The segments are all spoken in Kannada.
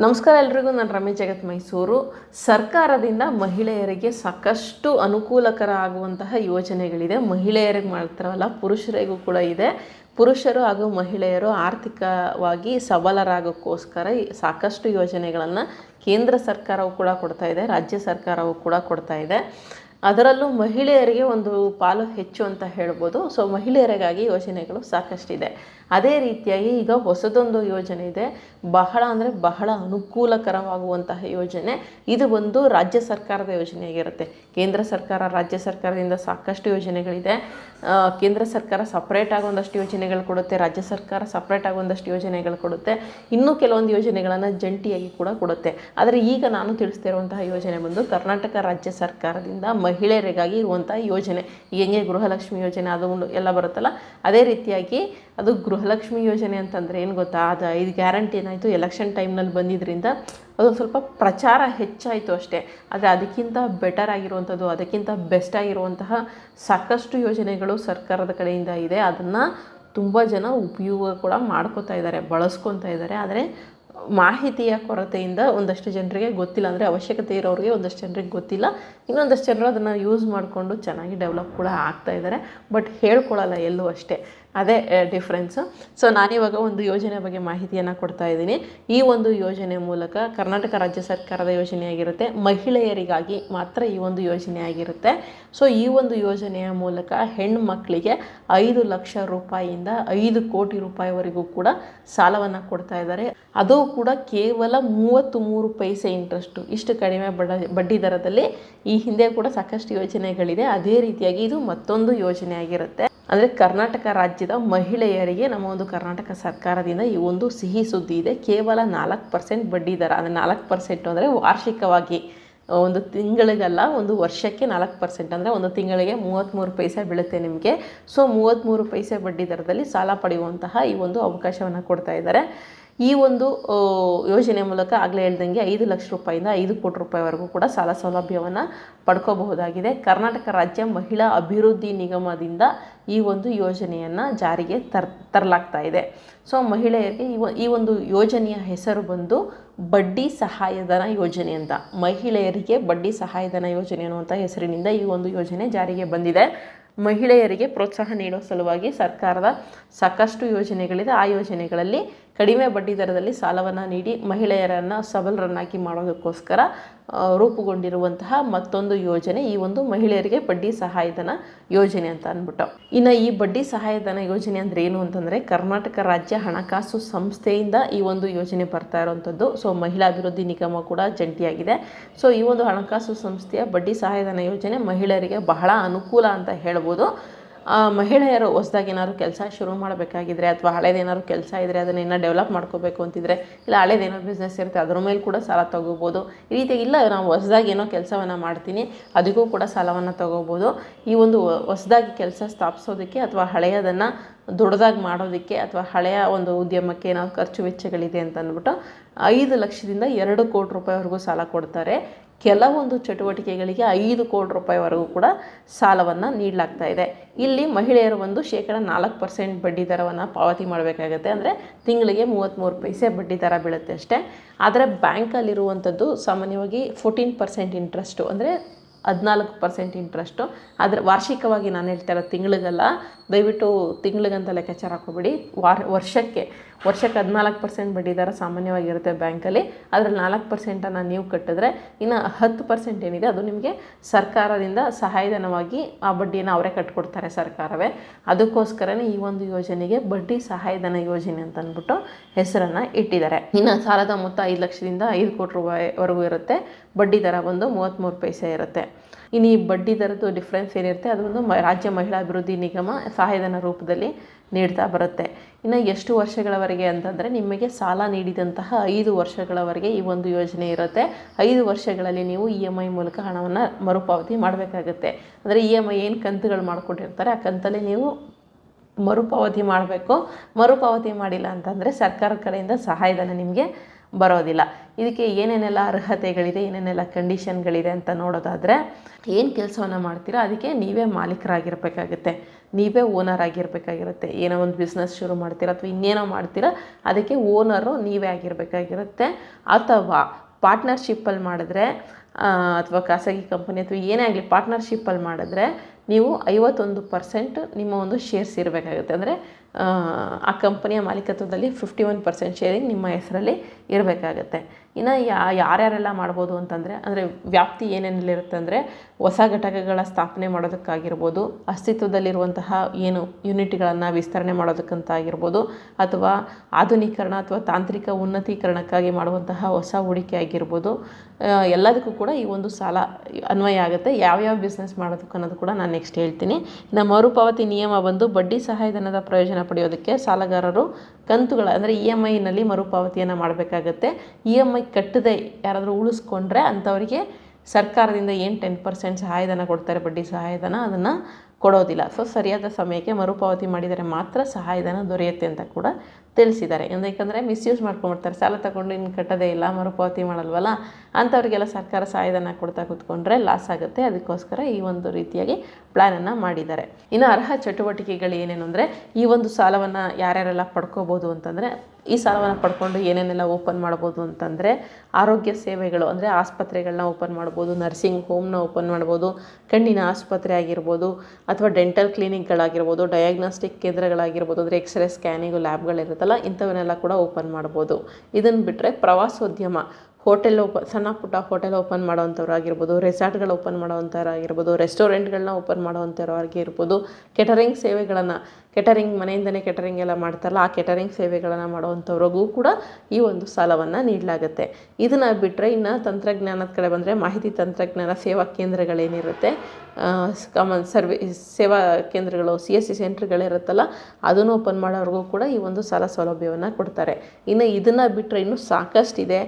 ನಮಸ್ಕಾರ ಎಲ್ರಿಗೂ, ನಾನು ರಮೇಶ್ ಜಗತ್ ಮೈಸೂರು. ಸರ್ಕಾರದಿಂದ ಮಹಿಳೆಯರಿಗೆ ಸಾಕಷ್ಟು ಅನುಕೂಲಕರ ಆಗುವಂತಹ ಯೋಜನೆಗಳಿದೆ. ಮಹಿಳೆಯರಿಗೆ ಮಾತ್ರವಲ್ಲ ಪುರುಷರಿಗೂ ಕೂಡ ಇದೆ. ಪುರುಷರು ಹಾಗೂ ಮಹಿಳೆಯರು ಆರ್ಥಿಕವಾಗಿ ಸಬಲರಾಗೋಕ್ಕೋಸ್ಕರ ಸಾಕಷ್ಟು ಯೋಜನೆಗಳನ್ನು ಕೇಂದ್ರ ಸರ್ಕಾರವು ಕೂಡ ಕೊಡ್ತಾ ಇದೆ, ರಾಜ್ಯ ಸರ್ಕಾರವು ಕೂಡ ಕೊಡ್ತಾ ಇದೆ. ಅದರಲ್ಲೂ ಮಹಿಳೆಯರಿಗೆ ಒಂದು ಪಾಲು ಹೆಚ್ಚು ಅಂತ ಹೇಳ್ಬೋದು. ಸೊ ಮಹಿಳೆಯರಿಗಾಗಿ ಯೋಜನೆಗಳು ಸಾಕಷ್ಟಿದೆ. ಅದೇ ರೀತಿಯಾಗಿ ಈಗ ಹೊಸದೊಂದು ಯೋಜನೆ ಇದೆ. ಬಹಳ ಅಂದರೆ ಬಹಳ ಅನುಕೂಲಕರವಾಗುವಂತಹ ಯೋಜನೆ. ಇದು ಒಂದು ರಾಜ್ಯ ಸರ್ಕಾರದ ಯೋಜನೆಯಾಗಿರುತ್ತೆ. ಕೇಂದ್ರ ಸರ್ಕಾರ, ರಾಜ್ಯ ಸರ್ಕಾರದಿಂದ ಸಾಕಷ್ಟು ಯೋಜನೆಗಳಿದೆ. ಕೇಂದ್ರ ಸರ್ಕಾರ ಸಪ್ರೇಟ್ ಆಗಿ ಒಂದಷ್ಟು ಯೋಜನೆಗಳು ಕೊಡುತ್ತೆ. ರಾಜ್ಯ ಸರ್ಕಾರ ಸಪ್ರೇಟ್ ಒಂದಷ್ಟು ಯೋಜನೆಗಳು ಕೊಡುತ್ತೆ. ಇನ್ನೂ ಕೆಲವೊಂದು ಯೋಜನೆಗಳನ್ನು ಜಂಟಿಯಾಗಿ ಕೂಡ ಕೊಡುತ್ತೆ. ಆದರೆ ಈಗ ನಾನು ತಿಳಿಸ್ತಿರುವಂತಹ ಯೋಜನೆ ಬಂದು ಕರ್ನಾಟಕ ರಾಜ್ಯ ಸರ್ಕಾರದಿಂದ ಮಹಿಳೆಯರಿಗಾಗಿ ಇರುವಂಥ ಯೋಜನೆ. ಹೆಂಗೆ ಗೃಹಲಕ್ಷ್ಮಿ ಯೋಜನೆ ಅದು ಎಲ್ಲ ಬರುತ್ತಲ್ಲ, ಅದೇ ರೀತಿಯಾಗಿ ಅದು ಗೃಹಲಕ್ಷ್ಮಿ ಯೋಜನೆ ಅಂತಂದರೆ ಏನು ಗೊತ್ತಾ? ಅದು ಇದು ಗ್ಯಾರಂಟಿ ಏನಾಯಿತು? ಎಲೆಕ್ಷನ್ ಟೈಮ್ನಲ್ಲಿ ಬಂದಿದ್ದರಿಂದ ಅದೊಂದು ಸ್ವಲ್ಪ ಪ್ರಚಾರ ಹೆಚ್ಚಾಯಿತು ಅಷ್ಟೇ. ಆದರೆ ಅದಕ್ಕಿಂತ ಬೆಟರ್ ಆಗಿರುವಂಥದ್ದು, ಅದಕ್ಕಿಂತ ಬೆಸ್ಟ್ ಆಗಿರುವಂತಹ ಸಾಕಷ್ಟು ಯೋಜನೆಗಳು ಸರ್ಕಾರದ ಕಡೆಯಿಂದ ಇದೆ. ಅದನ್ನು ತುಂಬ ಜನ ಉಪಯೋಗ ಕೂಡ ಮಾಡ್ಕೋತಾ ಇದ್ದಾರೆ, ಬಳಸ್ಕೊತಾ ಇದ್ದಾರೆ. ಆದರೆ ಮಾಹಿತಿಯ ಕೊರತೆಯಿಂದ ಒಂದಷ್ಟು ಜನರಿಗೆ ಗೊತ್ತಿಲ್ಲ ಅಂದರೆ ಅವಶ್ಯಕತೆ ಇರೋರಿಗೆ ಒಂದಷ್ಟು ಜನರಿಗೆ ಗೊತ್ತಿಲ್ಲ. ಇನ್ನೊಂದಷ್ಟು ಜನರು ಅದನ್ನು ಯೂಸ್ ಮಾಡಿಕೊಂಡು ಚೆನ್ನಾಗಿ ಡೆವಲಪ್ ಕೂಡ ಆಗ್ತಾ ಇದ್ದಾರೆ ಬಟ್ ಹೇಳ್ಕೊಳ್ಳಲ್ಲ ಎಲ್ಲೂ ಅಷ್ಟೇ. ಅದೇ ಡಿಫ್ರೆನ್ಸು ಸೊ ನಾನಿವಾಗ ಒಂದು ಯೋಜನೆ ಬಗ್ಗೆ ಮಾಹಿತಿಯನ್ನು ಕೊಡ್ತಾ ಇದ್ದೀನಿ. ಈ ಒಂದು ಯೋಜನೆ ಮೂಲಕ ಕರ್ನಾಟಕ ರಾಜ್ಯ ಸರ್ಕಾರದ ಯೋಜನೆಯಾಗಿರುತ್ತೆ ಮಹಿಳೆಯರಿಗಾಗಿ ಮಾತ್ರ ಈ ಒಂದು ಯೋಜನೆ ಆಗಿರುತ್ತೆ. ಸೊ ಈ ಒಂದು ಯೋಜನೆಯ ಮೂಲಕ ಹೆಣ್ಣು ಮಕ್ಕಳಿಗೆ ಐದು ಲಕ್ಷ ರೂಪಾಯಿಯಿಂದ ಐದು ಕೋಟಿ ರೂಪಾಯಿವರೆಗೂ ಕೂಡ ಸಾಲವನ್ನು ಕೊಡ್ತಾ ಇದ್ದಾರೆ. ಅದು ಕೂಡ ಕೇವಲ ಮೂವತ್ತು ಮೂರು ಪೈಸೆ ಇಂಟ್ರೆಸ್ಟು ಇಷ್ಟು ಕಡಿಮೆ ಬಡ, ಬಡ್ಡಿ ದರದಲ್ಲಿ ಈ ಹಿಂದೆ ಕೂಡ ಸಾಕಷ್ಟು ಯೋಜನೆಗಳಿದೆ. ಅದೇ ರೀತಿಯಾಗಿ ಇದು ಮತ್ತೊಂದು ಯೋಜನೆ ಆಗಿರುತ್ತೆ. ಅಂದರೆ ಕರ್ನಾಟಕ ರಾಜ್ಯದ ಮಹಿಳೆಯರಿಗೆ ನಮ್ಮ ಒಂದು ಕರ್ನಾಟಕ ಸರ್ಕಾರದಿಂದ ಈ ಒಂದು ಸಿಹಿ ಸುದ್ದಿ ಇದೆ. ಕೇವಲ ನಾಲ್ಕು ಪರ್ಸೆಂಟ್ ಬಡ್ಡಿ ದರ, ಅಂದರೆ ನಾಲ್ಕು ಪರ್ಸೆಂಟು ಅಂದರೆ ವಾರ್ಷಿಕವಾಗಿ ಒಂದು ತಿಂಗಳಿಗಲ್ಲ, ಒಂದು ವರ್ಷಕ್ಕೆ ನಾಲ್ಕು ಪರ್ಸೆಂಟ್ ಅಂದರೆ ಒಂದು ತಿಂಗಳಿಗೆ ಮೂವತ್ತ್ಮೂರು ಪೈಸೆ ಬೀಳುತ್ತೆ ನಿಮಗೆ. ಸೊ ಮೂವತ್ತ್ಮೂರು ಪೈಸೆ ಬಡ್ಡಿ ದರದಲ್ಲಿ ಸಾಲ ಪಡೆಯುವಂತಹ ಈ ಒಂದು ಅವಕಾಶವನ್ನು ಕೊಡ್ತಾ ಇದ್ದಾರೆ. ಈ ಒಂದು ಯೋಜನೆ ಮೂಲಕ ಆಗಲೇ ಹೇಳ್ದಂಗೆ ಐದು ಲಕ್ಷ ರೂಪಾಯಿಂದ ಐದು ಕೋಟಿ ರೂಪಾಯಿವರೆಗೂ ಕೂಡ ಸಾಲ ಸೌಲಭ್ಯವನ್ನು ಪಡ್ಕೋಬಹುದಾಗಿದೆ. ಕರ್ನಾಟಕ ರಾಜ್ಯ ಮಹಿಳಾ ಅಭಿವೃದ್ಧಿ ನಿಗಮದಿಂದ ಈ ಒಂದು ಯೋಜನೆಯನ್ನು ಜಾರಿಗೆ ತರ್, ತರಲಾಗ್ತಾ ಇದೆ. ಸೊ, ಮಹಿಳೆಯರಿಗೆ ಈ ಒಂದು ಯೋಜನೆಯ ಹೆಸರು ಬಂದು ಬಡ್ಡಿ ಸಹಾಯಧನ ಯೋಜನೆ ಅಂತ. ಮಹಿಳೆಯರಿಗೆ ಬಡ್ಡಿ ಸಹಾಯಧನ ಯೋಜನೆ ಅನ್ನುವಂಥ ಹೆಸರಿನಿಂದ ಈ ಒಂದು ಯೋಜನೆ ಜಾರಿಗೆ ಬಂದಿದೆ. ಮಹಿಳೆಯರಿಗೆ ಪ್ರೋತ್ಸಾಹ ನೀಡುವ ಸಲುವಾಗಿ ಸರ್ಕಾರದ ಸಾಕಷ್ಟು ಯೋಜನೆಗಳಿದೆ. ಆ ಯೋಜನೆಗಳಲ್ಲಿ ಕಡಿಮೆ ಬಡ್ಡಿ ದರದಲ್ಲಿ ಸಾಲವನ್ನು ನೀಡಿ ಮಹಿಳೆಯರನ್ನು ಸಬಲರನ್ನಾಗಿ ಮಾಡೋದಕ್ಕೋಸ್ಕರ ರೂಪುಗೊಂಡಿರುವಂತಹ ಮತ್ತೊಂದು ಯೋಜನೆ ಈ ಒಂದು ಮಹಿಳೆಯರಿಗೆ ಬಡ್ಡಿ ಸಹಾಯಧನ ಯೋಜನೆ ಅಂತ ಅಂದ್ಬಿಟ್ಟು. ಇನ್ನು ಈ ಬಡ್ಡಿ ಸಹಾಯಧನ ಯೋಜನೆ ಅಂದರೆ ಏನು ಅಂತಂದರೆ ಕರ್ನಾಟಕ ರಾಜ್ಯ ಹಣಕಾಸು ಸಂಸ್ಥೆಯಿಂದ ಈ ಒಂದು ಯೋಜನೆ ಬರ್ತಾ ಇರುವಂಥದ್ದು. ಸೊ ಮಹಿಳಾ ಅಭಿವೃದ್ಧಿ ನಿಗಮ ಕೂಡ ಜಂಟಿಯಾಗಿದೆ. ಸೊ ಈ ಒಂದು ಹಣಕಾಸು ಸಂಸ್ಥೆಯ ಬಡ್ಡಿ ಸಹಾಯಧನ ಯೋಜನೆ ಮಹಿಳೆಯರಿಗೆ ಬಹಳ ಅನುಕೂಲ ಅಂತ ಹೇಳ್ಬೋದು. ಮಹಿಳೆಯರು ಹೊಸ್ದಾಗಿ ಏನಾದ್ರು ಕೆಲಸ ಶುರು ಮಾಡಬೇಕಾಗಿದ್ರೆ ಅಥವಾ ಹಳೇದೇನಾದ್ರು ಕೆಲಸ ಇದ್ದರೆ ಅದನ್ನ ಇನ್ನೂ ಡೆವಲಪ್ ಮಾಡ್ಕೋಬೇಕು ಅಂತಿದ್ರೆ, ಇಲ್ಲ ಹಳೇದೇನೋ ಬಿಸ್ನೆಸ್ ಇರುತ್ತೆ, ಅದ್ರ ಮೇಲೆ ಕೂಡ ಸಾಲ ತೊಗೋಬೋದು. ಈ ರೀತಿ ಇಲ್ಲ, ನಾವು ಹೊಸ್ದಾಗಿ ಏನೋ ಕೆಲಸವನ್ನು ಮಾಡ್ತೀನಿ ಅದಕ್ಕೂ ಕೂಡ ಸಾಲವನ್ನು ತೊಗೋಬೋದು. ಈ ಒಂದು ಹೊಸ್ದಾಗಿ ಕೆಲಸ ಸ್ಥಾಪಿಸೋದಕ್ಕೆ ಅಥವಾ ಹಳೆಯದನ್ನು ದೊಡ್ಡದಾಗಿ ಮಾಡೋದಕ್ಕೆ ಅಥವಾ ಹಳೆಯ ಒಂದು ಉದ್ಯಮಕ್ಕೆ ಏನಾದ್ರು ಖರ್ಚು ವೆಚ್ಚಗಳಿದೆ ಅಂತ ಅಂದ್ಬಿಟ್ಟು ಐದು ಲಕ್ಷದಿಂದ ಎರಡು ಕೋಟಿ ರೂಪಾಯಿವರೆಗೂ ಸಾಲ ಕೊಡ್ತಾರೆ. ಕೆಲವೊಂದು ಚಟುವಟಿಕೆಗಳಿಗೆ ಐದು ಕೋಟಿ ರೂಪಾಯಿವರೆಗೂ ಕೂಡ ಸಾಲವನ್ನು ನೀಡಲಾಗ್ತಾ ಇದೆ. ಇಲ್ಲಿ ಮಹಿಳೆಯರು ಒಂದು ಶೇಕಡ ನಾಲ್ಕು ಪರ್ಸೆಂಟ್ ಬಡ್ಡಿ ದರವನ್ನು ಪಾವತಿ ಮಾಡಬೇಕಾಗತ್ತೆ. ಅಂದರೆ ತಿಂಗಳಿಗೆ ಮೂವತ್ತ್ಮೂರು ಪೈಸೆ ಬಡ್ಡಿ ದರ ಬೀಳುತ್ತೆ ಅಷ್ಟೇ. ಆದರೆ ಬ್ಯಾಂಕಲ್ಲಿರುವಂಥದ್ದು ಸಾಮಾನ್ಯವಾಗಿ ಫೋರ್ಟೀನ್ ಪರ್ಸೆಂಟ್ ಇಂಟ್ರೆಸ್ಟು. ಅಂದರೆ ಹದಿನಾಲ್ಕು ಪರ್ಸೆಂಟ್ ಇಂಟ್ರೆಸ್ಟು. ಆದರೆ ವಾರ್ಷಿಕವಾಗಿ ನಾನು ಹೇಳ್ತಾ ಇರೋ ತಿಂಗಳಿಗಲ್ಲ, ದಯವಿಟ್ಟು ತಿಂಗಳಿಗಂತ ಲೆಕ್ಕಾಚಾರ ಹಾಕೋಬಿಡಿ ವಾರ್ ವರ್ಷಕ್ಕೆ ವರ್ಷಕ್ಕೆ ಹದಿನಾಲ್ಕು ಪರ್ಸೆಂಟ್ ಬಡ್ಡಿ ದರ ಸಾಮಾನ್ಯವಾಗಿರುತ್ತೆ ಬ್ಯಾಂಕಲ್ಲಿ. ಅದರಲ್ಲಿ ನಾಲ್ಕು ಪರ್ಸೆಂಟನ್ನು ನೀವು ಕಟ್ಟಿದ್ರೆ ಇನ್ನು ಹತ್ತು ಪರ್ಸೆಂಟ್ ಏನಿದೆ ಅದು ನಿಮಗೆ ಸರ್ಕಾರದಿಂದ ಸಹಾಯಧನವಾಗಿ ಆ ಬಡ್ಡಿಯನ್ನು ಅವರೇ ಕಟ್ಕೊಡ್ತಾರೆ ಸರ್ಕಾರವೇ. ಅದಕ್ಕೋಸ್ಕರನೇ ಈ ಒಂದು ಯೋಜನೆಗೆ ಬಡ್ಡಿ ಸಹಾಯಧನ ಯೋಜನೆ ಅಂತ ಅಂದ್ಬಿಟ್ಟು ಹೆಸರನ್ನು ಇಟ್ಟಿದ್ದಾರೆ. ಇನ್ನು ಸಾಲದ ಮೊತ್ತ ಐದು ಲಕ್ಷದಿಂದ ಐದು ಕೋಟಿ ರೂಪಾಯಿವರೆಗೂ ಇರುತ್ತೆ. ಬಡ್ಡಿ ದರ ಬಂದು ಮೂವತ್ತ್ಮೂರು ಪೈಸೆ ಇರುತ್ತೆ. ಇನ್ನು ಈ ಬಡ್ಡಿ ದರದ್ದು ಡಿಫ್ರೆನ್ಸ್ ಏನಿರುತ್ತೆ, ಅದು ಒಂದು ರಾಜ್ಯ ಮಹಿಳಾ ಅಭಿವೃದ್ಧಿ ನಿಗಮ ಸಹಾಯಧನ ರೂಪದಲ್ಲಿ ನೀಡ್ತಾ ಬರುತ್ತೆ. ಇನ್ನು ಎಷ್ಟು ವರ್ಷಗಳವರೆಗೆ ಅಂತಂದರೆ ನಿಮಗೆ ಸಾಲ ನೀಡಿದಂತಹ ಐದು ವರ್ಷಗಳವರೆಗೆ ಈ ಒಂದು ಯೋಜನೆ ಇರುತ್ತೆ. ಐದು ವರ್ಷಗಳಲ್ಲಿ ನೀವು ಇ ಎಂ ಐ ಮೂಲಕ ಹಣವನ್ನು ಮರುಪಾವತಿ ಮಾಡಬೇಕಾಗುತ್ತೆ. ಅಂದರೆ ಇ ಎಂ ಐ ಏನು ಕಂತುಗಳು ಮಾಡಿಕೊಂಡಿರ್ತಾರೆ ಆ ಕಂತಲ್ಲಿ ನೀವು ಮರುಪಾವತಿ ಮಾಡಬೇಕು. ಮರುಪಾವತಿ ಮಾಡಿಲ್ಲ ಅಂತಂದರೆ ಸರ್ಕಾರದ ಕಡೆಯಿಂದ ಸಹಾಯಧನ ನಿಮಗೆ ಬರೋದಿಲ್ಲ. ಇದಕ್ಕೆ ಏನೇನೆಲ್ಲ ಅರ್ಹತೆಗಳಿದೆ, ಏನೇನೆಲ್ಲ ಕಂಡೀಷನ್ಗಳಿದೆ ಅಂತ ನೋಡೋದಾದರೆ ಏನು ಕೆಲಸವನ್ನು ಮಾಡ್ತೀರಾ ಅದಕ್ಕೆ ನೀವೇ ಮಾಲೀಕರಾಗಿರಬೇಕಾಗುತ್ತೆ. ನೀವೇ ಓನರ್ ಆಗಿರಬೇಕಾಗಿರುತ್ತೆ. ಏನೋ ಒಂದು ಬಿಸ್ನೆಸ್ ಶುರು ಮಾಡ್ತೀರಾ ಅಥವಾ ಇನ್ನೇನೋ ಮಾಡ್ತೀರಾ ಅದಕ್ಕೆ ಓನರು ನೀವೇ ಆಗಿರಬೇಕಾಗಿರುತ್ತೆ. ಅಥವಾ ಪಾರ್ಟ್ನರ್ಶಿಪ್ಪಲ್ಲಿ ಮಾಡಿದ್ರೆ ಅಥವಾ ಖಾಸಗಿ ಕಂಪನಿ ಅಥವಾ ಏನೇ ಆಗಲಿ ಪಾರ್ಟ್ನರ್ಶಿಪ್ಪಲ್ಲಿ ಮಾಡಿದ್ರೆ ನೀವು ಐವತ್ತೊಂದು ಪರ್ಸೆಂಟ್ ನಿಮ್ಮ ಒಂದು ಶೇರ್ಸ್ ಇರಬೇಕಾಗುತ್ತೆ. ಅಂದರೆ ಆ ಕಂಪನಿಯ ಮಾಲೀಕತ್ವದಲ್ಲಿ ಫಿಫ್ಟಿ ಒನ್ ಪರ್ಸೆಂಟ್ ಶೇರಿಂಗ್ ನಿಮ್ಮ ಹೆಸರಲ್ಲಿ ಇರಬೇಕಾಗತ್ತೆ. ಇನ್ನು ಯಾ, ಯಾರ್ಯಾರೆಲ್ಲ ಮಾಡ್ಬೋದು ಅಂತಂದರೆ, ಅಂದರೆ ವ್ಯಾಪ್ತಿ ಏನೇನಲ್ಲಿರುತ್ತೆ ಅಂದರೆ ಹೊಸ ಘಟಕಗಳ ಸ್ಥಾಪನೆ ಮಾಡೋದಕ್ಕಾಗಿರ್ಬೋದು, ಅಸ್ತಿತ್ವದಲ್ಲಿರುವಂತಹ ಏನು ಯೂನಿಟ್ಗಳನ್ನು ವಿಸ್ತರಣೆ ಮಾಡೋದಕ್ಕಂತ ಆಗಿರ್ಬೋದು ಅಥವಾ ಆಧುನೀಕರಣ ಅಥವಾ ತಾಂತ್ರಿಕ ಉನ್ನತೀಕರಣಕ್ಕಾಗಿ ಮಾಡುವಂತಹ ಹೊಸ ಹೂಡಿಕೆ ಆಗಿರ್ಬೋದು ಎಲ್ಲದಕ್ಕೂ ಕೂಡ ಈ ಒಂದು ಸಾಲ ಅನ್ವಯ ಆಗುತ್ತೆ. ಯಾವ್ಯಾವ ಬಿಸ್ನೆಸ್ ಮಾಡೋದಕ್ಕನ್ನೋದು ಕೂಡ ನಾನು ನೆಕ್ಸ್ಟ್ ಹೇಳ್ತೀನಿ. ಇನ್ನು ಮರುಪಾವತಿ ನಿಯಮ ಬಂದು ಬಡ್ಡಿ ಸಹಾಯಧನದ ಪ್ರಯೋಜನ ಪಡೆಯೋದಕ್ಕೆ ಸಾಲಗಾರರು ಕಂತುಗಳ, ಅಂದರೆ ಇ ಎಂ ಐನಲ್ಲಿ ಮರುಪಾವತಿಯನ್ನು ಮಾಡಬೇಕಾಗತ್ತೆ. ಇ ಎಂ ಐ ಕಟ್ಟದೆ ಯಾರಾದರೂ ಉಳಿಸ್ಕೊಂಡ್ರೆ ಅಂಥವರಿಗೆ ಸರ್ಕಾರದಿಂದ ಏನು ಟೆನ್ ಪರ್ಸೆಂಟ್ ಸಹಾಯಧನ ಕೊಡ್ತಾರೆ, ಬಡ್ಡಿ ಸಹಾಯಧನ ಅದನ್ನು ಕೊಡೋದಿಲ್ಲ. ಸೊ ಸರಿಯಾದ ಸಮಯಕ್ಕೆ ಮರುಪಾವತಿ ಮಾಡಿದರೆ ಮಾತ್ರ ಸಹಾಯಧನ ದೊರೆಯುತ್ತೆ ಅಂತ ಕೂಡ ತಿಳಿಸಿದ್ದಾರೆ. ಯಾಕಂದರೆ ಮಿಸ್ಯೂಸ್ ಮಾಡ್ಕೊಂಡ್ಬಿಡ್ತಾರೆ. ಸಾಲ ತಗೊಂಡು ಇನ್ನು ಕಟ್ಟೋದೇ ಇಲ್ಲ, ಮರುಪಾವತಿ ಮಾಡಲ್ವಲ್ಲ? ಅಂಥವ್ರಿಗೆಲ್ಲ ಸರ್ಕಾರ ಸಹಾಯಧನ ಕೊಡ್ತಾ ಕೂತ್ಕೊಂಡ್ರೆ ಲಾಸ್ ಆಗುತ್ತೆ. ಅದಕ್ಕೋಸ್ಕರ ಈ ಒಂದು ರೀತಿಯಾಗಿ ಪ್ಲ್ಯಾನನ್ನು ಮಾಡಿದ್ದಾರೆ. ಇನ್ನು ಅರ್ಹ ಚಟುವಟಿಕೆಗಳು ಏನೇನು ಅಂದರೆ, ಈ ಒಂದು ಸಾಲವನ್ನು ಯಾರ್ಯಾರೆಲ್ಲ ಪಡ್ಕೋಬೋದು ಅಂತಂದರೆ ಈ ಸಾಲವನ್ನು ಪಡ್ಕೊಂಡು ಏನೇನೆಲ್ಲ ಓಪನ್ ಮಾಡ್ಬೋದು ಅಂತಂದರೆ ಆರೋಗ್ಯ ಸೇವೆಗಳು, ಅಂದರೆ ಆಸ್ಪತ್ರೆಗಳನ್ನ ಓಪನ್ ಮಾಡ್ಬೋದು ನರ್ಸಿಂಗ್ ಹೋಮ್ನ ಓಪನ್ ಮಾಡ್ಬೋದು ಕಣ್ಣಿನ ಆಸ್ಪತ್ರೆ ಆಗಿರ್ಬೋದು, ಅಥವಾ ಡೆಂಟಲ್ ಕ್ಲಿನಿಕ್ಗಳಾಗಿರ್ಬೋದು ಡಯಾಗ್ನೋಸ್ಟಿಕ್ ಕೇಂದ್ರಗಳಾಗಿರ್ಬೋದು, ಅಂದರೆ ಎಕ್ಸ್ರೇ ಸ್ಕ್ಯಾನಿಂಗು ಲ್ಯಾಬ್ಗಳಿರುತ್ತಲ್ಲ ಇಂಥವನ್ನೆಲ್ಲ ಕೂಡ ಓಪನ್ ಮಾಡ್ಬೋದು ಇದನ್ನು ಬಿಟ್ಟರೆ ಪ್ರವಾಸೋದ್ಯಮ ಹೋಟೆಲ್ ಓಪ, ಸಣ್ಣ ಪುಟ್ಟ ಹೋಟೆಲ್ ಓಪನ್ ಮಾಡೋವಂಥವ್ರು ಆಗಿರ್ಬೋದು ರೆಸಾರ್ಟ್ಗಳು ಓಪನ್ ಮಾಡೋವಂಥವ್ರು ಆಗಿರ್ಬೋದು ರೆಸ್ಟೋರೆಂಟ್ಗಳನ್ನ ಓಪನ್ ಮಾಡೋವಂಥವ್ರು ಆಗಿರ್ಬೋದು ಕೆಟರಿಂಗ್ ಸೇವೆಗಳನ್ನು, ಕೆಟರಿಂಗ್ ಮನೆಯಿಂದನೇ ಕೆಟರಿಂಗ್ ಎಲ್ಲ ಮಾಡ್ತಾರಲ್ಲ, ಆ ಕೆಟರಿಂಗ್ ಸೇವೆಗಳನ್ನು ಮಾಡುವಂಥವ್ರಿಗೂ ಕೂಡ ಈ ಒಂದು ಸಾಲವನ್ನು ನೀಡಲಾಗುತ್ತೆ. ಇದನ್ನು ಬಿಟ್ಟರೆ ಇನ್ನು ತಂತ್ರಜ್ಞಾನದ ಕಡೆ ಬಂದರೆ ಮಾಹಿತಿ ತಂತ್ರಜ್ಞಾನ ಸೇವಾ ಕೇಂದ್ರಗಳೇನಿರುತ್ತೆ ಕಾಮನ್ ಸರ್ವಿಸ್ ಸೇವಾ ಕೇಂದ್ರಗಳು, ಸಿ ಎಸ್ ಸಿ ಸೆಂಟ್ರ್ಗಳಿರುತ್ತಲ್ಲ, ಅದನ್ನು ಓಪನ್ ಮಾಡೋರಿಗೂ ಕೂಡ ಈ ಒಂದು ಸಾಲ ಸೌಲಭ್ಯವನ್ನು ಕೊಡ್ತಾರೆ. ಇನ್ನು ಇದನ್ನು ಬಿಟ್ಟರೆ ಇನ್ನೂ ಸಾಕಷ್ಟಿದೆ.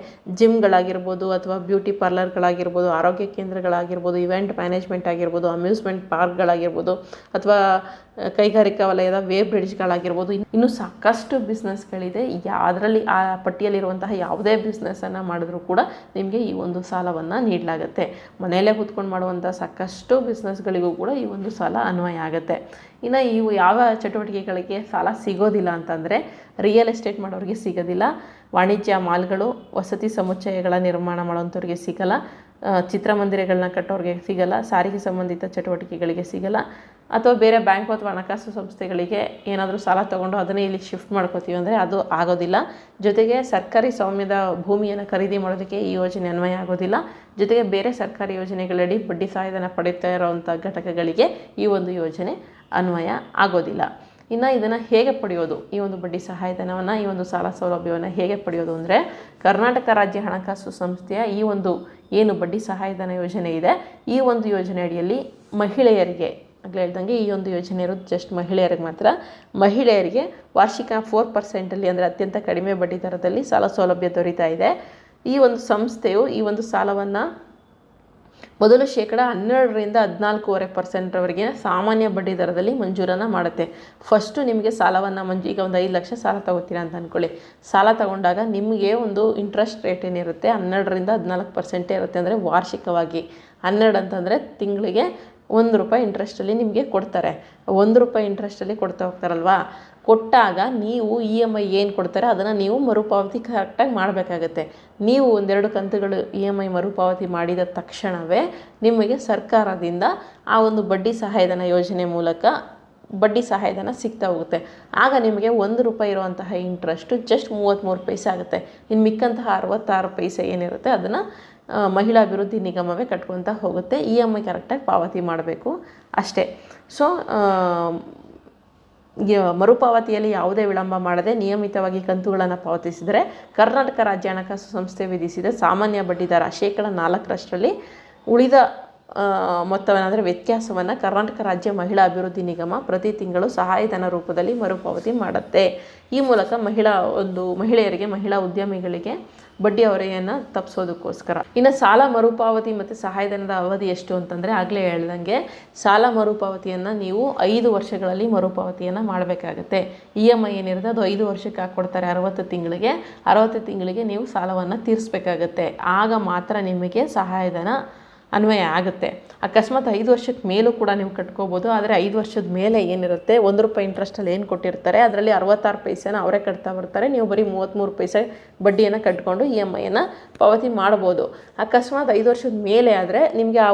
ಜಿಮ್ಗಳಾಗಿರ್ಬೋದು ಅಥವಾ ಬ್ಯೂಟಿ ಪಾರ್ಲರ್ಗಳಾಗಿರ್ಬೋದು, ಆರೋಗ್ಯ ಕೇಂದ್ರಗಳಾಗಿರ್ಬೋದು, ಇವೆಂಟ್ ಮ್ಯಾನೇಜ್ಮೆಂಟ್ ಆಗಿರ್ಬೋದು, ಅಮ್ಯೂಸ್ಮೆಂಟ್ ಪಾರ್ಕ್ಗಳಾಗಿರ್ಬೋದು, ಅಥವಾ ಕೈಗಾರಿಕಾ ವಲಯದ ವೇವ್ ಬ್ರಿಡ್ಜ್ಗಳಾಗಿರ್ಬೋದು, ಇನ್- ಇನ್ನೂ ಸಾಕಷ್ಟು ಬಿಸ್ನೆಸ್ಗಳಿದೆ. ಅದರಲ್ಲಿ ಆ ಪಟ್ಟಿಯಲ್ಲಿರುವಂತಹ ಯಾವುದೇ ಬಿಸ್ನೆಸ್ಸನ್ನು ಮಾಡಿದ್ರೂ ಕೂಡ ನಿಮಗೆ ಈ ಒಂದು ಸಾಲವನ್ನು ನೀಡಲಾಗುತ್ತೆ. ಮನೆಯಲ್ಲೇ ಕೂತ್ಕೊಂಡು ಮಾಡುವಂಥ ಸಾಕಷ್ಟು ಬಿಸ್ನೆಸ್ಗಳಿಗೂ ಕೂಡ ಈ ಒಂದು ಸಾಲ ಅನ್ವಯ ಆಗುತ್ತೆ. ಇನ್ನು ಇವು ಯಾವ ಚಟುವಟಿಕೆಗಳಿಗೆ ಸಾಲ ಸಿಗೋದಿಲ್ಲ ಅಂತಂದರೆ ರಿಯಲ್ ಎಸ್ಟೇಟ್ ಮಾಡೋರಿಗೆ ಸಿಗೋದಿಲ್ಲ. ವಾಣಿಜ್ಯ ಮಾಲ್ಗಳು, ವಸತಿ ಸಮುಚ್ಚಯಗಳ ನಿರ್ಮಾಣ ಮಾಡೋವಂಥವ್ರಿಗೆ ಸಿಗಲ್ಲ. ಚಿತ್ರಮಂದಿರಗಳನ್ನ ಕಟ್ಟೋರಿಗೆ ಸಿಗಲ್ಲ. ಸಾರಿಗೆ ಸಂಬಂಧಿತ ಚಟುವಟಿಕೆಗಳಿಗೆ ಸಿಗಲ್ಲ. ಅಥವಾ ಬೇರೆ ಬ್ಯಾಂಕ್ ಅಥವಾ ಹಣಕಾಸು ಸಂಸ್ಥೆಗಳಿಗೆ ಏನಾದರೂ ಸಾಲ ತೊಗೊಂಡು ಅದನ್ನೇ ಇಲ್ಲಿ ಶಿಫ್ಟ್ ಮಾಡ್ಕೋತೀವಿ ಅಂದರೆ ಅದು ಆಗೋದಿಲ್ಲ. ಜೊತೆಗೆ ಸರ್ಕಾರಿ ಸ್ವಾಮ್ಯದ ಭೂಮಿಯನ್ನು ಖರೀದಿ ಮಾಡೋದಕ್ಕೆ ಈ ಯೋಜನೆ ಅನ್ವಯ ಆಗೋದಿಲ್ಲ. ಜೊತೆಗೆ ಬೇರೆ ಸರ್ಕಾರಿ ಯೋಜನೆಗಳಡಿ ಬಡ್ಡಿ ಸಹಾಯಧನ ಪಡೀತಾ ಇರೋವಂಥ ಘಟಕಗಳಿಗೆ ಈ ಒಂದು ಯೋಜನೆ ಅನ್ವಯ ಆಗೋದಿಲ್ಲ. ಇನ್ನು ಇದನ್ನು ಹೇಗೆ ಪಡೆಯೋದು? ಈ ಒಂದು ಬಡ್ಡಿ ಸಹಾಯಧನವನ್ನು, ಈ ಒಂದು ಸಾಲ ಸೌಲಭ್ಯವನ್ನು ಹೇಗೆ ಪಡೆಯೋದು ಅಂದರೆ, ಕರ್ನಾಟಕ ರಾಜ್ಯ ಹಣಕಾಸು ಸಂಸ್ಥೆಯ ಈ ಒಂದು ಏನು ಬಡ್ಡಿ ಸಹಾಯಧನ ಯೋಜನೆ ಇದೆ, ಈ ಒಂದು ಯೋಜನೆ ಅಡಿಯಲ್ಲಿ ಮಹಿಳೆಯರಿಗೆ, ಆಗಲೇ ಹೇಳ್ದಂಗೆ ಈ ಒಂದು ಯೋಜನೆ ಇರೋದು ಜಸ್ಟ್ ಮಹಿಳೆಯರಿಗೆ ಮಾತ್ರ, ಮಹಿಳೆಯರಿಗೆ ವಾರ್ಷಿಕ ಫೋರ್ ಪರ್ಸೆಂಟಲ್ಲಿ ಅಂದರೆ ಅತ್ಯಂತ ಕಡಿಮೆ ಬಡ್ಡಿ ದರದಲ್ಲಿ ಸಾಲ ಸೌಲಭ್ಯ ದೊರೀತಾ ಇದೆ. ಈ ಒಂದು ಸಂಸ್ಥೆಯು ಈ ಒಂದು ಸಾಲವನ್ನು ಮೊದಲು ಶೇಕಡ ಹನ್ನೆರಡರಿಂದ ಹದಿನಾಲ್ಕೂವರೆ ಪರ್ಸೆಂಟ್ರವರೆಗೆ ಸಾಮಾನ್ಯ ಬಡ್ಡಿ ದರದಲ್ಲಿ ಮಂಜೂರನ್ನು ಮಾಡುತ್ತೆ. ಫಸ್ಟು ನಿಮಗೆ ಸಾಲವನ್ನು ಮಂಜು, ಈಗ ಒಂದು ಐದು ಲಕ್ಷ ಸಾಲ ತಗೋತೀರಾ ಅಂತ ಅಂದ್ಕೊಳ್ಳಿ ಸಾಲ ತಗೊಂಡಾಗ ನಿಮಗೆ ಒಂದು ಇಂಟ್ರೆಸ್ಟ್ ರೇಟ್ ಏನಿರುತ್ತೆ? ಹನ್ನೆರಡರಿಂದ ಹದಿನಾಲ್ಕು ಪರ್ಸೆಂಟೇ ಇರುತ್ತೆ ಅಂದರೆ ವಾರ್ಷಿಕವಾಗಿ. ಹನ್ನೆರಡು ಅಂತಂದರೆ ತಿಂಗಳಿಗೆ ಒಂದು ರೂಪಾಯಿ ಇಂಟ್ರೆಸ್ಟಲ್ಲಿ ನಿಮಗೆ ಕೊಡ್ತಾರೆ. ಒಂದು ರೂಪಾಯಿ ಇಂಟ್ರೆಸ್ಟಲ್ಲಿ ಕೊಡ್ತಾ ಹೋಗ್ತಾರಲ್ವಾ? ಕೊಟ್ಟಾಗ ನೀವು ಇ ಎಂ ಐ ಏನು ಕೊಡ್ತಾರೆ ಅದನ್ನು ನೀವು ಮರುಪಾವತಿ ಕರೆಕ್ಟಾಗಿ ಮಾಡಬೇಕಾಗತ್ತೆ. ನೀವು ಒಂದೆರಡು ಕಂತುಗಳು ಇ ಎಂ ಐ ಮರುಪಾವತಿ ಮಾಡಿದ ತಕ್ಷಣವೇ ನಿಮಗೆ ಸರ್ಕಾರದಿಂದ ಆ ಒಂದು ಬಡ್ಡಿ ಸಹಾಯಧನ ಯೋಜನೆ ಮೂಲಕ ಬಡ್ಡಿ ಸಹಾಯಧನ ಸಿಗ್ತಾ ಹೋಗುತ್ತೆ. ಆಗ ನಿಮಗೆ ಒಂದು ರೂಪಾಯಿ ಇರುವಂತಹ ಇಂಟ್ರೆಸ್ಟು ಜಸ್ಟ್ ಮೂವತ್ತ್ಮೂರು ಪೈಸೆ ಆಗುತ್ತೆ. ಇನ್ನು ಮಿಕ್ಕಂತಹ ಅರವತ್ತಾರು ಪೈಸೆ ಏನಿರುತ್ತೆ ಅದನ್ನು ಮಹಿಳಾ ಅಭಿವೃದ್ಧಿ ನಿಗಮವೇ ಕಟ್ಕೊತಾ ಹೋಗುತ್ತೆ. ಇ ಎಂ ಐ ಕರೆಕ್ಟಾಗಿ ಪಾವತಿ ಮಾಡಬೇಕು ಅಷ್ಟೇ. ಸೊ ಮರುಪಾವತಿಯಲ್ಲಿ ಯಾವುದೇ ವಿಳಂಬ ಮಾಡದೆ ನಿಯಮಿತವಾಗಿ ಕಂತುಗಳನ್ನು ಪಾವತಿಸಿದರೆ ಕರ್ನಾಟಕ ರಾಜ್ಯ ಹಣಕಾಸು ಸಂಸ್ಥೆ ವಿಧಿಸಿದ ಸಾಮಾನ್ಯ ಬಡ್ಡಿದರ ಶೇಕಡ ನಾಲ್ಕರಷ್ಟರಲ್ಲಿ ಉಳಿದ ಅಂದರೆ ವ್ಯತ್ಯಾಸವನ್ನು ಕರ್ನಾಟಕ ರಾಜ್ಯ ಮಹಿಳಾ ಅಭಿವೃದ್ಧಿ ನಿಗಮ ಪ್ರತಿ ತಿಂಗಳು ಸಹಾಯಧನ ರೂಪದಲ್ಲಿ ಮರುಪಾವತಿ ಮಾಡುತ್ತೆ. ಈ ಮೂಲಕ ಮಹಿಳಾ ಒಂದು ಮಹಿಳೆಯರಿಗೆ, ಮಹಿಳಾ ಉದ್ಯಮಿಗಳಿಗೆ ಬಡ್ಡಿ ಹೊರೆಯನ್ನು ತಪ್ಪಿಸೋದಕ್ಕೋಸ್ಕರ ಇನ್ನು ಸಾಲ ಮರುಪಾವತಿ ಮತ್ತು ಸಹಾಯಧನದ ಅವಧಿ ಎಷ್ಟು ಅಂತಂದರೆ ಆಗಲೇ ಹೇಳ್ದಂಗೆ ಸಾಲ ಮರುಪಾವತಿಯನ್ನು ನೀವು ಐದು ವರ್ಷಗಳಲ್ಲಿ ಮರುಪಾವತಿಯನ್ನು ಮಾಡಬೇಕಾಗತ್ತೆ. ಇ ಎಂ ಐ ಏನಿರುತ್ತೆ ಅದು ಐದು ವರ್ಷಕ್ಕೆ ಹಾಕ್ಕೊಡ್ತಾರೆ ಅರವತ್ತು ತಿಂಗಳಿಗೆ. ಅರವತ್ತು ತಿಂಗಳಿಗೆ ನೀವು ಸಾಲವನ್ನು ತೀರಿಸಬೇಕಾಗತ್ತೆ. ಆಗ ಮಾತ್ರ ನಿಮಗೆ ಸಹಾಯಧನ ಅನ್ವಯ ಆಗುತ್ತೆ. ಅಕಸ್ಮಾತ್ ಐದು ವರ್ಷಕ್ಕೆ ಮೇಲೂ ಕೂಡ ನೀವು ಕಟ್ಕೋಬೋದು, ಆದರೆ ಐದು ವರ್ಷದ ಮೇಲೆ ಏನಿರುತ್ತೆ, ಒಂದು ರೂಪಾಯಿ ಇಂಟ್ರೆಸ್ಟಲ್ಲಿ ಏನು ಕೊಟ್ಟಿರ್ತಾರೆ, ಅದರಲ್ಲಿ ಅರವತ್ತಾರು ಪೈಸೆನ ಅವರೇ ಕಟ್ತಾ ಬರ್ತಾರೆ. ನೀವು ಬರೀ ಮೂವತ್ತ್ಮೂರು ಪೈಸೆ ಬಡ್ಡಿಯನ್ನು ಕಟ್ಕೊಂಡು ಇ ಎಂ ಐಯನ್ನು ಪಾವತಿ ಮಾಡ್ಬೋದು. ಅಕಸ್ಮಾತ್ ಐದು ವರ್ಷದ ಮೇಲೆ ಆದರೆ ನಿಮಗೆ ಆ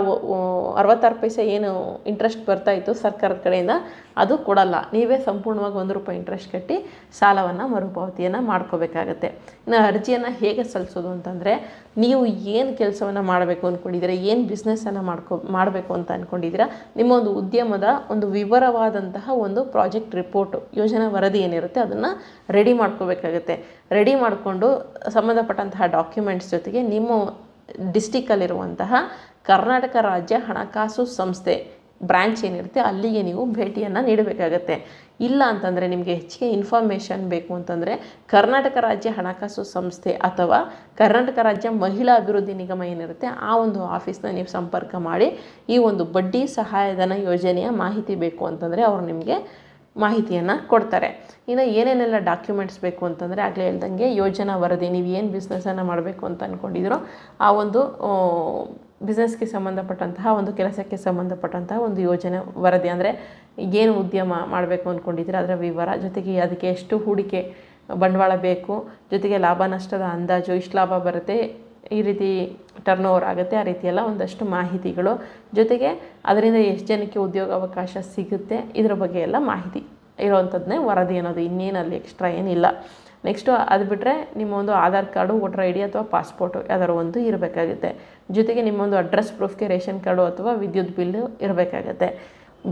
ಅರವತ್ತಾರು ಪೈಸೆ ಏನು ಇಂಟ್ರೆಸ್ಟ್ ಬರ್ತಾ ಇತ್ತು ಸರ್ಕಾರದ ಕಡೆಯಿಂದ ಅದು ಕೊಡಲ್ಲ. ನೀವೇ ಸಂಪೂರ್ಣವಾಗಿ ಒಂದು ರೂಪಾಯಿ ಇಂಟ್ರೆಸ್ಟ್ ಕಟ್ಟಿ ಸಾಲವನ್ನು ಮರುಪಾವತಿಯನ್ನು ಮಾಡ್ಕೋಬೇಕಾಗತ್ತೆ. ಇನ್ನು ಅರ್ಜಿಯನ್ನು ಹೇಗೆ ಸಲ್ಲಿಸೋದು ಅಂತಂದರೆ, ನೀವು ಏನು ಕೆಲಸವನ್ನು ಮಾಡಬೇಕು ಅಂದ್ಕೊಂಡಿದ್ದೀರಾ ಏನು ಬಿಸ್ನೆಸ್ಸನ್ನು ಮಾಡ್ಕೊ, ಮಾಡಬೇಕು ಅಂತ ಅಂದ್ಕೊಂಡಿದ್ದೀರಾ ನಿಮ್ಮ ಒಂದು ಉದ್ಯಮದ ಒಂದು ವಿವರವಾದಂತಹ ಒಂದು ಪ್ರಾಜೆಕ್ಟ್ ರಿಪೋರ್ಟು ಯೋಜನಾ ವರದಿ ಏನಿರುತ್ತೆ ಅದನ್ನು ರೆಡಿ ಮಾಡ್ಕೋಬೇಕಾಗತ್ತೆ. ರೆಡಿ ಮಾಡಿಕೊಂಡು ಸಂಬಂಧಪಟ್ಟಂತಹ ಡಾಕ್ಯುಮೆಂಟ್ಸ್ ಜೊತೆಗೆ ನಿಮ್ಮ ಡಿಸ್ಟಿಕ್ಕಲ್ಲಿರುವಂತಹ ಕರ್ನಾಟಕ ರಾಜ್ಯ ಹಣಕಾಸು ಸಂಸ್ಥೆ ಬ್ರ್ಯಾಂಚ್ ಏನಿರುತ್ತೆ ಅಲ್ಲಿಗೆ ನೀವು ಭೇಟಿಯನ್ನು ನೀಡಬೇಕಾಗತ್ತೆ. ಇಲ್ಲ ಅಂತಂದರೆ ನಿಮಗೆ ಹೆಚ್ಚಿಗೆ ಇನ್ಫಾರ್ಮೇಷನ್ ಬೇಕು ಅಂತಂದರೆ ಕರ್ನಾಟಕ ರಾಜ್ಯ ಹಣಕಾಸು ಸಂಸ್ಥೆ ಅಥವಾ ಕರ್ನಾಟಕ ರಾಜ್ಯ ಮಹಿಳಾ ಅಭಿವೃದ್ಧಿ ನಿಗಮ ಏನಿರುತ್ತೆ ಆ ಒಂದು ಆಫೀಸ್ನ ನೀವು ಸಂಪರ್ಕ ಮಾಡಿ ಈ ಒಂದು ಬಡ್ಡಿ ಸಹಾಯಧನ ಯೋಜನೆಯ ಮಾಹಿತಿ ಬೇಕು ಅಂತಂದರೆ ಅವರು ನಿಮಗೆ ಮಾಹಿತಿಯನ್ನು ಕೊಡ್ತಾರೆ. ಇನ್ನು ಏನೇನೆಲ್ಲ ಡಾಕ್ಯುಮೆಂಟ್ಸ್ ಬೇಕು ಅಂತಂದರೆ ಆಗಲೇ ಹೇಳ್ದಂಗೆ ಯೋಜನಾ ವರದಿ, ನೀವು ಏನು ಬಿಸ್ನೆಸ್ಸನ್ನು ಮಾಡಬೇಕು ಅಂತ ಅಂದ್ಕೊಂಡಿದ್ದೀರೋ ಆ ಒಂದು ಬಿಸ್ನೆಸ್ಗೆ ಸಂಬಂಧಪಟ್ಟಂತಹ ಒಂದು ಕೆಲಸಕ್ಕೆ ಸಂಬಂಧಪಟ್ಟಂತಹ ಒಂದು ಯೋಜನೆ ವರದಿ ಅಂದರೆ ಏನು ಉದ್ಯಮ ಮಾಡಬೇಕು ಅಂದ್ಕೊಂಡಿದ್ದೀರ ಅದರ ವಿವರ, ಜೊತೆಗೆ ಅದಕ್ಕೆ ಎಷ್ಟು ಹೂಡಿಕೆ ಬಂಡವಾಳ ಬೇಕು, ಜೊತೆಗೆ ಲಾಭ ನಷ್ಟದ ಅಂದಾಜು, ಇಷ್ಟು ಲಾಭ ಬರುತ್ತೆ, ಈ ರೀತಿ ಟರ್ನ್ ಓವರ್ ಆಗುತ್ತೆ, ಆ ರೀತಿಯೆಲ್ಲ ಒಂದಷ್ಟು ಮಾಹಿತಿಗಳು, ಜೊತೆಗೆ ಅದರಿಂದ ಎಷ್ಟು ಜನಕ್ಕೆ ಉದ್ಯೋಗ ಅವಕಾಶ ಸಿಗುತ್ತೆ, ಇದರ ಬಗ್ಗೆ ಎಲ್ಲ ಮಾಹಿತಿ ಇರೋವಂಥದ್ದನ್ನೇ ವರದಿ ಅನ್ನೋದು ಇನ್ನೇನಲ್ಲಿ ಎಕ್ಸ್ಟ್ರಾ ಏನಿಲ್ಲ. ನೆಕ್ಸ್ಟು ಅದು ಬಿಟ್ಟರೆ ನಿಮ್ಮ ಒಂದು Aadhaar card, voter I D ಅಥವಾ ಪಾಸ್ಪೋರ್ಟು ಯಾವ್ದಾದ್ರು ಒಂದು ಇರಬೇಕಾಗುತ್ತೆ. ಜೊತೆಗೆ ನಿಮ್ಮೊಂದು ಅಡ್ರೆಸ್ ಪ್ರೂಫ್ಗೆ ರೇಷನ್ ಕಾರ್ಡು ಅಥವಾ ವಿದ್ಯುತ್ ಬಿಲ್ಲು ಇರಬೇಕಾಗತ್ತೆ.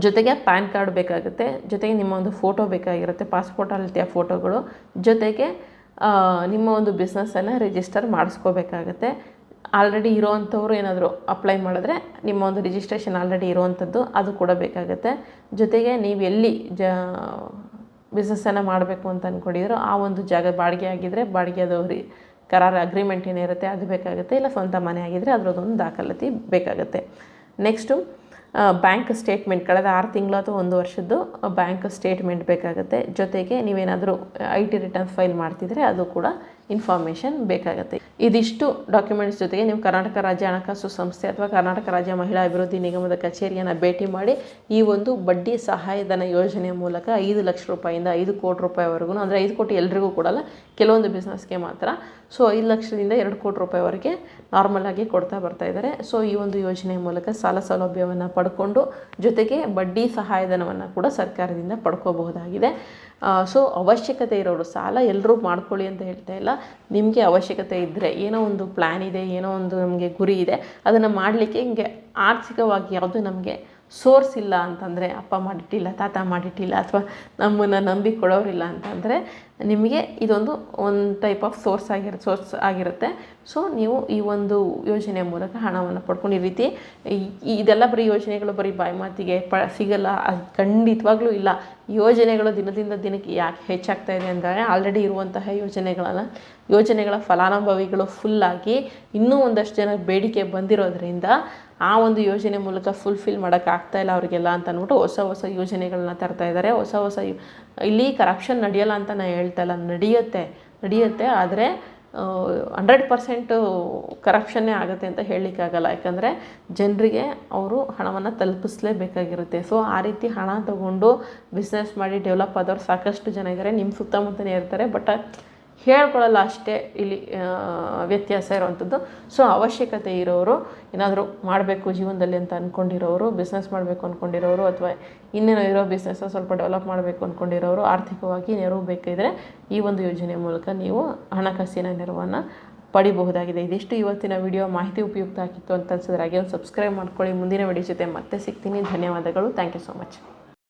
ಜೊತೆಗೆ ಪ್ಯಾನ್ ಕಾರ್ಡ್ ಬೇಕಾಗುತ್ತೆ. ಜೊತೆಗೆ ನಿಮ್ಮ ಒಂದು ಫೋಟೋ ಬೇಕಾಗಿರುತ್ತೆ, ಪಾಸ್ಪೋರ್ಟ್ ಅಳತೆಯ ಫೋಟೋಗಳು ಜೊತೆಗೆ ನಿಮ್ಮ ಒಂದು ಬಿಸ್ನೆಸ್ಸನ್ನು ರಿಜಿಸ್ಟರ್ ಮಾಡಿಸ್ಕೋಬೇಕಾಗತ್ತೆ. ಆಲ್ರೆಡಿ ಇರೋವಂಥವ್ರು ಏನಾದರೂ ಅಪ್ಲೈ ಮಾಡಿದ್ರೆ ನಿಮ್ಮ ಒಂದು ರಿಜಿಸ್ಟ್ರೇಷನ್ ಆಲ್ರೆಡಿ ಇರುವಂಥದ್ದು, ಅದು ಕೂಡ ಬೇಕಾಗುತ್ತೆ. ಜೊತೆಗೆ ನೀವು ಎಲ್ಲಿ ಜ ಬಿಸ್ನೆಸ್ಸನ್ನು ಮಾಡಬೇಕು ಅಂತ ಅಂದ್ಕೊಂಡಿದ್ರು ಆ ಒಂದು ಜಾಗ ಬಾಡಿಗೆ ಆಗಿದ್ದರೆ ಬಾಡಿಗೆದವ್ರಿ ಕರಾರ ಅಗ್ರಿಮೆಂಟ್ ಏನಿರುತ್ತೆ ಅದು ಬೇಕಾಗುತ್ತೆ, ಇಲ್ಲ ಸ್ವಂತ ಮನೆ ಆಗಿದ್ದರೆ ಅದರದ್ದೊಂದು ದಾಖಲಾತಿ ಬೇಕಾಗುತ್ತೆ. ನೆಕ್ಸ್ಟು ಬ್ಯಾಂಕ್ ಸ್ಟೇಟ್ಮೆಂಟ್ ಕಳೆದ ಆರು ತಿಂಗಳು ಅಥವಾ ಒಂದು ವರ್ಷದ್ದು ಬ್ಯಾಂಕ್ ಸ್ಟೇಟ್ಮೆಂಟ್ ಬೇಕಾಗುತ್ತೆ. ಜೊತೆಗೆ ನೀವೇನಾದರೂ ಐ ಟಿ ರಿಟರ್ನ್ಸ್ ಫೈಲ್ ಮಾಡ್ತಿದ್ರೆ ಅದು ಕೂಡ ಇನ್ಫಾರ್ಮೇಷನ್ ಬೇಕಾಗುತ್ತೆ. ಇದಿಷ್ಟು ಡಾಕ್ಯುಮೆಂಟ್ಸ್ ಜೊತೆಗೆ ನೀವು ಕರ್ನಾಟಕ ರಾಜ್ಯ ಹಣಕಾಸು ಸಂಸ್ಥೆ ಅಥವಾ ಕರ್ನಾಟಕ ರಾಜ್ಯ ಮಹಿಳಾ ಅಭಿವೃದ್ಧಿ ನಿಗಮದ ಕಚೇರಿಯನ್ನು ಭೇಟಿ ಮಾಡಿ ಈ ಒಂದು ಬಡ್ಡಿ ಸಹಾಯಧನ ಯೋಜನೆಯ ಮೂಲಕ ಐದು ಲಕ್ಷ ರೂಪಾಯಿಂದ ಐದು ಕೋಟಿ ರೂಪಾಯಿವರೆಗೂ, ಅಂದರೆ ಐದು ಕೋಟಿ ಎಲ್ರಿಗೂ ಕೊಡಲ್ಲ, ಕೆಲವೊಂದು ಬಿಸ್ನೆಸ್ಗೆ ಮಾತ್ರ ಸೊ ಐದು ಲಕ್ಷದಿಂದ ಎರಡು ಕೋಟಿ ರೂಪಾಯಿವರೆಗೆ ನಾರ್ಮಲಾಗಿ ಕೊಡ್ತಾ ಬರ್ತಾ ಇದ್ದಾರೆ ಸೊ ಈ ಒಂದು ಯೋಜನೆಯ ಮೂಲಕ ಸಾಲ ಸೌಲಭ್ಯವನ್ನು ಪಡ್ಕೊಂಡು ಜೊತೆಗೆ ಬಡ್ಡಿ ಸಹಾಯಧನವನ್ನು ಕೂಡ ಸರ್ಕಾರದಿಂದ ಪಡ್ಕೋಬಹುದಾಗಿದೆ. ಸೊ ಅವಶ್ಯಕತೆ ಇರೋರು ಸಾಲ ಎಲ್ಲರೂ ಮಾಡ್ಕೊಳ್ಳಿ ಅಂತ ಹೇಳ್ತಾ ಇಲ್ಲ. ನಿಮಗೆ ಅವಶ್ಯಕತೆ ಇದ್ದರೆ ಏನೋ ಒಂದು ಪ್ಲ್ಯಾನ್ ಇದೆ, ಏನೋ ಒಂದು ನಮಗೆ ಗುರಿ ಇದೆ, ಅದನ್ನು ಮಾಡಲಿಕ್ಕೆ ಹಿಂಗೆ ಆರ್ಥಿಕವಾಗಿ ಯಾವುದು ನಮಗೆ ಸೋರ್ಸ್ ಇಲ್ಲ ಅಂತಂದರೆ ಅಪ್ಪ ಮಾಡಿಟ್ಟಿಲ್ಲ, ತಾತ ಮಾಡಿಟ್ಟಿಲ್ಲ ಅಥವಾ ನಮ್ಮನ್ನು ನಂಬಿ ಕೊಡೋರಿಲ್ಲ ಅಂತಂದರೆ ನಿಮಗೆ ಇದೊಂದು ಒಂದು ಟೈಪ್ ಆಫ್ ಸೋರ್ಸ್ ಆಗಿರ ಸೋರ್ಸ್ ಆಗಿರುತ್ತೆ. ಸೊ ನೀವು ಈ ಒಂದು ಯೋಜನೆ ಮೂಲಕ ಹಣವನ್ನು ಪಡ್ಕೊಂಡು ಈ ರೀತಿ ಇದೆಲ್ಲ ಬರೀ ಯೋಜನೆಗಳು, ಬರೀ ಬಾಯಿ ಮಾತಿಗೆ ಪ, ಸಿಗಲ್ಲ ಖಂಡಿತವಾಗ್ಲೂ ಇಲ್ಲ. ಯೋಜನೆಗಳು ದಿನದಿಂದ ದಿನಕ್ಕೆ ಯಾಕೆ ಹೆಚ್ಚಾಗ್ತಾ ಇದೆ ಅಂದರೆ ಆಲ್ರೆಡಿ ಇರುವಂತಹ ಯೋಜನೆಗಳನ್ನು ಯೋಜನೆಗಳ ಫಲಾನುಭವಿಗಳು ಫುಲ್ಲಾಗಿ ಇನ್ನೂ ಒಂದಷ್ಟು ಜನ ಬೇಡಿಕೆ ಬಂದಿರೋದ್ರಿಂದ ಆ ಒಂದು ಯೋಜನೆ ಮೂಲಕ ಫುಲ್ಫಿಲ್ ಇಲ್ಲ ಅವರಿಗೆಲ್ಲ ಅಂತ ಅಂದ್ಬಿಟ್ಟು ಹೊಸ ಹೊಸ ಯೋಜನೆಗಳನ್ನ ತರ್ತಾ ಇದ್ದಾರೆ. ಹೊಸ ಹೊಸ ಇಲ್ಲಿ ಕರಪ್ಷನ್ ನಡೆಯಲ್ಲ ಅಂತ ನಾನು ಹೇಳ್ತಾ ಇಲ್ಲ. ನಡೆಯುತ್ತೆ ನಡೆಯುತ್ತೆ ಆದರೆ ಹಂಡ್ರೆಡ್ ಪರ್ಸೆಂಟು ಕರಪ್ಷನ್ನೇ ಆಗುತ್ತೆ ಅಂತ ಹೇಳಲಿಕ್ಕಾಗಲ್ಲ ಯಾಕಂದರೆ ಜನರಿಗೆ ಅವರು ಹಣವನ್ನು ತಲುಪಿಸಲೇಬೇಕಾಗಿರುತ್ತೆ. ಸೊ ಆ ರೀತಿ ಹಣ ತಗೊಂಡು ಬಿಸ್ನೆಸ್ ಮಾಡಿ ಡೆವಲಪ್ ಆದವ್ರು ಸಾಕಷ್ಟು ಜನ ಇದ್ದಾರೆ ನಿಮ್ಮ ಸುತ್ತಮುತ್ತನೇ ಇರ್ತಾರೆ ಬಟ್ ಹೇಳ್ಕೊಳ್ಳಲ್ಲ ಅಷ್ಟೇ ಇಲ್ಲಿ ವ್ಯತ್ಯಾಸ ಇರುವಂಥದ್ದು. ಸೊ ಅವಶ್ಯಕತೆ ಇರೋರು ಏನಾದರೂ ಮಾಡಬೇಕು ಜೀವನದಲ್ಲಿ ಅಂತ ಅಂದ್ಕೊಂಡಿರೋರು ಬಿಸ್ನೆಸ್ ಮಾಡಬೇಕು ಅಂದ್ಕೊಂಡಿರೋರು ಅಥವಾ ಇನ್ನೇನೋ ಇರೋ ಬಿಸ್ನೆಸ್ನ ಸ್ವಲ್ಪ ಡೆವಲಪ್ ಮಾಡಬೇಕು ಅಂದ್ಕೊಂಡಿರೋರು ಆರ್ಥಿಕವಾಗಿ ನೆರವು ಬೇಕಿದ್ರೆ ಈ ಒಂದು ಯೋಜನೆ ಮೂಲಕ ನೀವು ಹಣಕಾಸಿನ ನೆರವನ್ನು ಪಡಿಬಹುದಾಗಿದೆ. ಇದಿಷ್ಟು ಇವತ್ತಿನ ವಿಡಿಯೋ ಮಾಹಿತಿ ಉಪಯುಕ್ತ ಆಗಿತ್ತು ಅಂತ ಅನ್ಸಿದ್ರೆ ಹಾಗೆ ಒಂದು ಸಬ್ಸ್ಕ್ರೈಬ್ ಮಾಡ್ಕೊಳ್ಳಿ. ಮುಂದಿನ ವಿಡಿಯೋ ಜೊತೆ ಮತ್ತೆ ಸಿಗ್ತೀನಿ. ಧನ್ಯವಾದಗಳು. Thank you so much